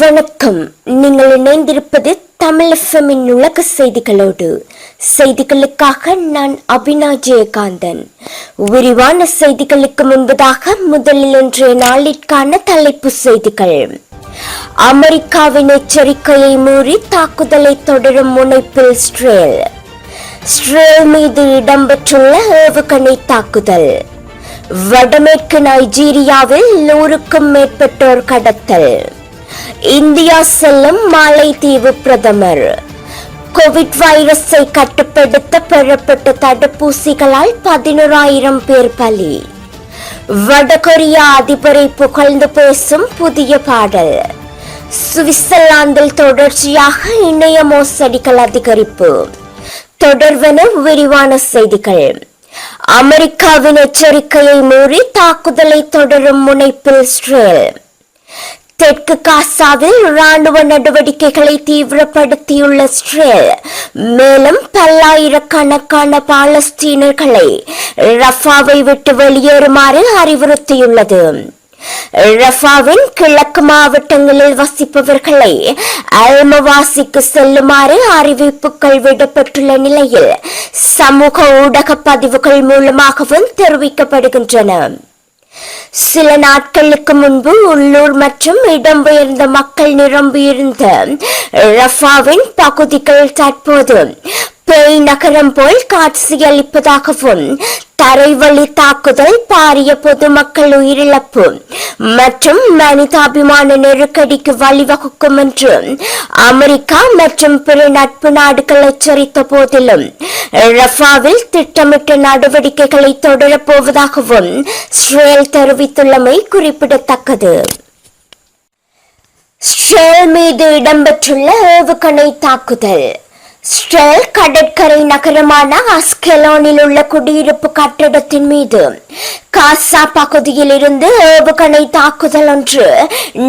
வணக்கம். நீங்கள் இணைந்திருப்பது தமிழ் எஃப்எம்மின் உலக செய்திகளோடு. செய்திகளுக்காக நான் அபினா ஜெயகாந்தன். விரிவான செய்திகளுக்கு முன்பதாக முதலில் இன்றைய நாளிற்கான தலைப்பு செய்திகள். அமெரிக்காவின் எச்சரிக்கையை மீறி தாக்குதலை தொடரும் முனைப்பில் ஸ்ட்ரேல் ஸ்ட்ரேல் மீது இடம்பெற்றுள்ள ஏவுகணை தாக்குதல். வடமேற்கு நைஜீரியாவில் நூறுக்கும் மேற்பட்டோர் கடத்தல். இந்தியா செல்லும் மாலைத்தீவு பிரதமர். கோவிட் வைரஸை கட்டுப்படுத்த பெறப்பட்ட தடுப்பூசிகளால் பதினோராயிரம் பேர் பலி. வடகொரிய அதிபரை புகழ்ந்து பேசும் புதிய பாடல். சுவிட்சர்லாந்தில் தொடர்ச்சியாக இணைய மோசடிகள் அதிகரிப்பு. தொடர்வன விரிவான செய்திகள். அமெரிக்காவின் எச்சரிக்கையை மீறி தாக்குதலை தொடரும் முனைப்பில் இஸ்ரேல். தெற்கு காசாவில் ராணுவ நடவடிக்கைகளை தீவிரப்படுத்தியுள்ள இஸ்ரேல் மேலும் பல்லாயிரக்கணக்கான பாலஸ்தீனர்களை ரஃபாவை விட்டு வெளியேறுமாறு அறிவுறுத்தியுள்ளது. ரஃபாவின் கிழக்கு மாவட்டங்களில் வசிப்பவர்களை அல்மவாசிக்கு செல்லுமாறு அறிவிப்புகள் விடப்பட்டுள்ள நிலையில் சமூக ஊடக பதிவுகள் மூலமாகவும் தெரிவிக்கப்படுகின்றன. சில நாட்களுக்கு முன்பு உள்ளூர் மற்றும் இடம்பெயர்ந்த மக்கள் நிரம்பியிருந்த ரஃபாவின் பகுதிகள் தற்போது பேய் நகரம் போல் காட்சியளிப்பதாகவும் தரைவழி தாக்குதல் பாரிய பொதுமக்கள் உயிரிழப்பு மற்றும் மனிதாபிமான நெருக்கடிக்கு வழிவகுக்கும் என்று அமெரிக்கா மற்றும் பிற நட்பு நாடுகள் எச்சரித்த போதிலும் ரஃபாவில் திட்டமிட்ட நடவடிக்கைகளை தொடரப்போவதாகவும் ஸ்ரேல் தெரிவித்துள்ளமை குறிப்பிடத்தக்கது. ஸ்ரேல் மீது இடம்பெற்றுள்ள ஏவுகணை தாக்குதல். ஸ்ட்ரெல் கடற்கரை நகரமான அஸ்கெலோனில் உள்ள குடியிருப்பு கட்டடத்தின் மீது காசா பகுதியில் இருந்து ஏவுகணை தாக்குதல் ஒன்று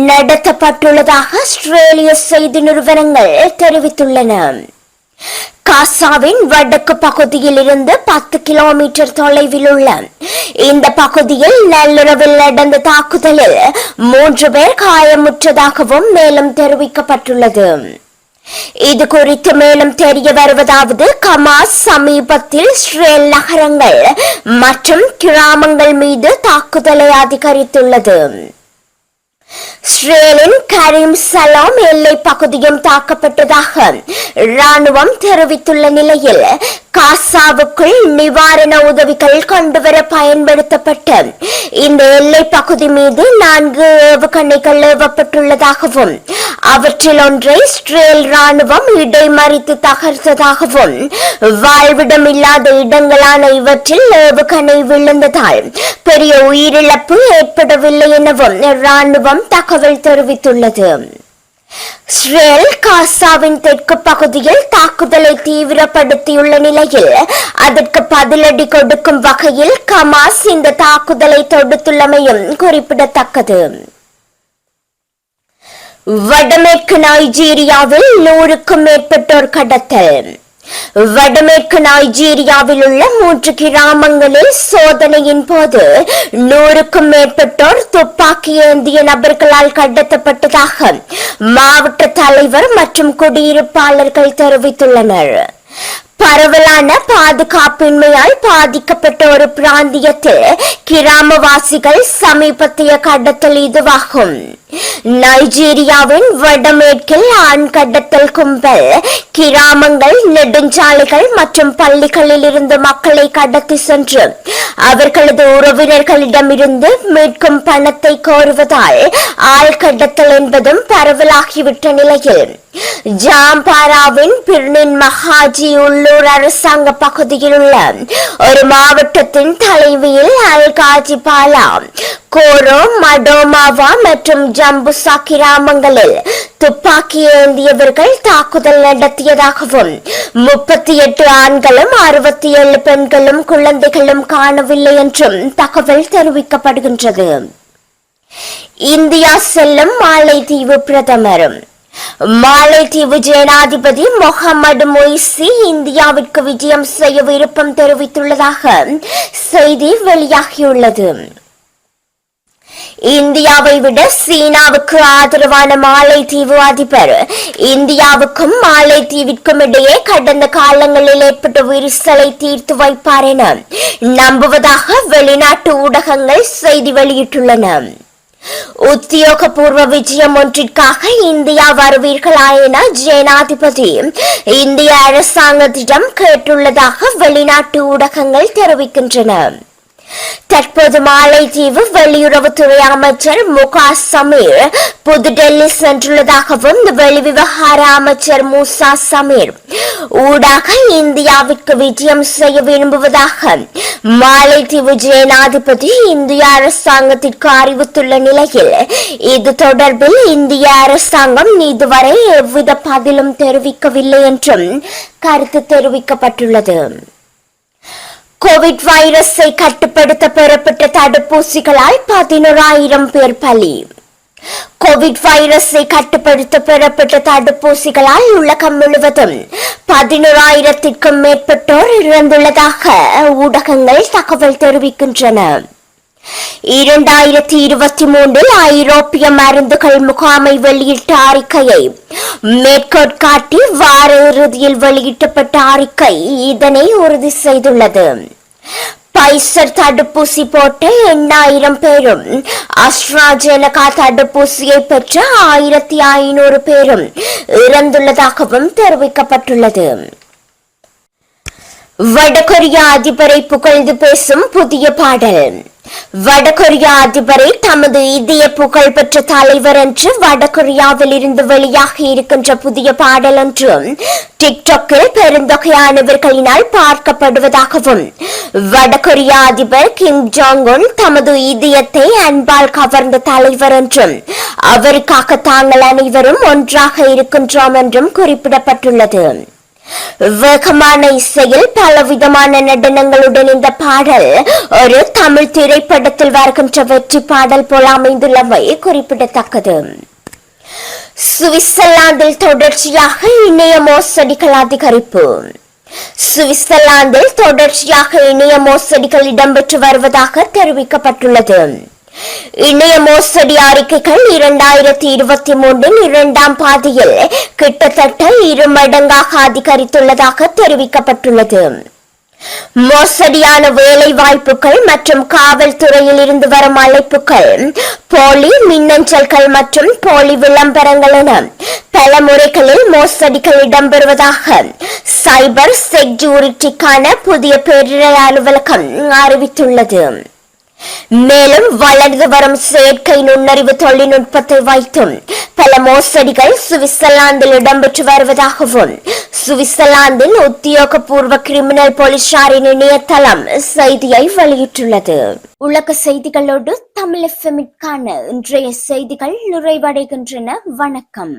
நடத்தப்பட்டுள்ளதாக ஆஸ்திரேலிய செய்தி நிறுவனங்கள் தெரிவித்துள்ளன. காசாவின் வடக்கு பகுதியில் இருந்து பத்து கிலோமீட்டர் தொலைவில் உள்ள இந்த பகுதியில் நள்ளிரவில் நடந்த தாக்குதலில் மூன்று பேர் காயமுற்றதாகவும் மேலும் தெரிவிக்கப்பட்டுள்ளது. இது குறித்து மேலும் தெரிய வருவதாவது கமாஸ் சமீபத்தில் இஸ்ரேல் நகரங்கள் மற்றும் கிராமங்கள் மீது தாக்குதலை அதிகரித்துள்ளது. இஸ்ரேலின் கரீம் சலாம் எல்லை பகுதியும் தாக்கப்பட்டதாக ராணுவம் தெரிவித்துள்ள நிலையில் காசாவுக்குள் நிவாரண உதவிகள் கொண்டுவர பயன்படுத்தப்பட்ட இந்த எல்லை பகுதி மீது நான்கு ஏவுகணைகள் ஏவப்பட்டுள்ளதாகவும் அவற்றில் ஒன்றை இஸ்ரேல் ராணுவம் இடைமறித்து தகர்த்ததாகவும் வாழ்விடம் இல்லாத இடங்களான இவற்றில் ஏவுகணை விழுந்ததால் பெரிய உயிரிழப்பு ஏற்படவில்லை எனவும் ராணுவம் தகவல் தெரிவித்துள்ளது. இஸ்ரேல் காசாவின் தெற்கு பகுதியில் தாக்குதலை தீவிரப்படுத்தியுள்ள நிலையில் அதற்கு பதிலடி கொடுக்கும் வகையில் கமாஸ் இந்த தாக்குதலை தொடுத்துள்ளமையும் குறிப்பிடத்தக்கது. வடமேற்கு நைஜீரியாவில் நூறுக்கும் மேற்பட்டோர் கடத்தல். வடமேற்கு நைஜீரியாவில் உள்ள மூன்று கிராமங்களில் சோதனையின் போது நூறுக்கும் மேற்பட்டோர் துப்பாக்கி ஏந்திய நபர்களால் கடத்தப்பட்டதாக மாவட்ட தலைவர் மற்றும் குடியிருப்பாளர்கள் தெரிவித்துள்ளனர். பரவலான பாதுகாப்பின்மையால் பாதிக்கப்பட்ட ஒரு பிராந்தியத்தில் கிராமவாசிகள் சமீபத்திய கடத்தல் இதுவாகும். நைஜீரியாவின் வடமேற்கில் ஆண் கடத்தல் கும்பல். கிராமங்கள் நெடுஞ்சாலைகள் மற்றும் பள்ளிகளில் இருந்து மக்களை கடத்தி சென்று. அவர்களது உறவினர்களிடமிருந்து மீட்கும் பணத்தை கோருவதால் ஆள் கடத்தல் என்பதும் பரவலாகிவிட்ட நிலையில். ஜாம்பாராவின் பிர்னின் மகாஜி உள்ளூர் அரசாங்க பகுதியில் உள்ள ஒரு மாவட்டத்தின் தலைவியில் அல்காஜி பாலா கோரோ மடோமாவா மற்றும் ஜம்புசா கிராமங்களில் துப்பாக்கி ஏந்தியவர்கள் தாக்குதல் நடத்தியதாகவும் முப்பத்தி எட்டு ஆண்களும் அறுபத்தி ஏழு பெண்களும் குழந்தைகளும் காணவில்லை என்றும் தகவல் தெரிவிக்கப்படுகின்றது. இந்தியா செல்லும் மாலைதீவு பிரதமரும் மாலைதீவு ஜனாதிபதி முகமது மொய்சி இந்தியாவிற்கு விஜயம் செய்ய விருப்பம் தெரிவித்துள்ளதாக செய்தி வெளியாகியுள்ளது. இந்தியாவை விட சீனாவுக்கு ஆதரவான மாலைத்தீவு அதிபர். இந்தியாவுக்கும் மாலைத்தீவிற்கும் இடையே கடந்த காலங்களில் ஏற்பட்ட விரிசலை தீர்த்து வைப்பார் என நம்புவதாக வெளிநாட்டு ஊடகங்கள் செய்தி வெளியிட்டுள்ளன. உத்தியோகபூர்வ விஜயம் ஒன்றிற்காக இந்தியா வருவீர்களா என ஜனாதிபதி இந்திய அரசாங்கத்திடம் கேட்டுள்ளதாக வெளிநாட்டு ஊடகங்கள் தெரிவிக்கின்றன. தற்போது மாலைத்தீவு வெளியுறவுத்துறை அமைச்சர் முகா சமீர் புதுடெல்லி சென்றுள்ளதாகவும் வெளிவிவகார அமைச்சர் மூசா சமீர் ஊடாக இந்தியாவிற்கு விஜயம் செய்ய விரும்புவதாக மாலைத்தீவு ஜனாதிபதி இந்திய அரசாங்கத்திற்கு அறிவித்துள்ள நிலையில் இது தொடர்பில் இந்திய அரசாங்கம் இதுவரை எவ்வித பதிலும் தெரிவிக்கவில்லை என்றும் கருத்து தெரிவிக்கப்பட்டுள்ளது. கோவிட் வைரஸை கட்டுப்படுத்த பெறப்பட்ட தடுப்பூசிகளால் பதினோராயிரம் பேர் பலி. கோவிட் வைரஸை கட்டுப்படுத்த பெறப்பட்ட தடுப்பூசிகளால் உலகம் முழுவதும் பதினோராயிரத்திற்கும் மேற்பட்டோர் இறந்துள்ளதாக ஊடகங்கள் தகவல் தெரிவிக்கின்றன. இரண்டாயிரத்தி இருபத்தி மூன்றில் ஐரோப்பிய மருந்துகள் முகாமை வெளியிட்ட அறிக்கையை மேற்கோட்காட்டி வார இறுதியில் வெளியிட்டப்பட்ட அறிக்கை இதனை உறுதி செய்துள்ளது. பைசர் தடுப்பூசி போட்ட எண்ணாயிரம் பேரும் அஸ்ட்ராஜெனகா தடுப்பூசியை பெற்ற ஆயிரத்தி ஐநூறு பேரும் இறந்துள்ளதாகவும் தெரிவிக்கப்பட்டுள்ளது. வடகொரிய அதிபரை புகழ்ந்து பேசும் புதிய பாடல். வடகொரிய அதிபரை தமது இதய புகழ் பெற்ற தலைவர் என்று வடகொரியாவில் இருந்து வெளியாக இருக்கின்ற புதிய பாடல் என்றும் டிக்டாக்கில் பெருந்தொகையானவர்களினால் பார்க்கப்படுவதாகவும் வடகொரிய அதிபர் கிம் ஜாங் உன் தமது இதயத்தை அன்பால் கவர்ந்த தலைவர் என்றும் அவருக்காக தாங்கள் அனைவரும் ஒன்றாக இருக்கின்றோம் என்றும் குறிப்பிடப்பட்டுள்ளது. வேகமான இசையில் பலவிதமான நடனங்களுடன் இந்த பாடல் ஒரு தமிழ் திரைப்படத்தில் வருகின்ற வெற்றி பாடல் போல அமைந்துள்ளமை குறிப்பிடத்தக்கது. சுவிட்சர்லாந்தில் தொடர்ச்சியாக இணைய மோசடிகள் அதிகரிப்பு. சுவிட்சர்லாந்தில் தொடர்ச்சியாக இணைய மோசடிகள் இடம்பெற்று வருவதாக தெரிவிக்கப்பட்டுள்ளது. இணைய மோசடி அறிக்கைகள் இரண்டாயிரத்தி இருபத்தி மூன்றின் இரண்டாம் பாதியில் கிட்டத்தட்ட இரு மடங்காக அதிகரித்துள்ளதாக தெரிவிக்கப்பட்டுள்ளது. மோசடியான வேலை வாய்ப்புகள் மற்றும் காவல்துறையில் இருந்து வரும் அழைப்புகள் போலி மின்னஞ்சல்கள் மற்றும் போலி விளம்பரங்கள் என பல முறைகளில் மோசடிகள் இடம்பெறுவதாக சைபர் செக்யூரிட்டிக்கான புதிய பேரிடர் அலுவலகம் அறிவித்துள்ளது. மேலும் வளர்ந்து வரும் செயற்கை நுண்ணறிவு தொழில்நுட்பத்தை வைத்தும் பல மோசடிகள் சுவிட்சர்லாந்தில் இடம்பெற்று வருவதாகவும் சுவிட்சர்லாந்தின் உத்தியோகபூர்வ கிரிமினல் போலீசாரின் இணையதளம் செய்தியை வெளியிட்டுள்ளது. உலக செய்திகளோடு தமிழ் எஃப்எம்மிற்கான இன்றைய செய்திகள் நிறைவடைகின்றன. வணக்கம்.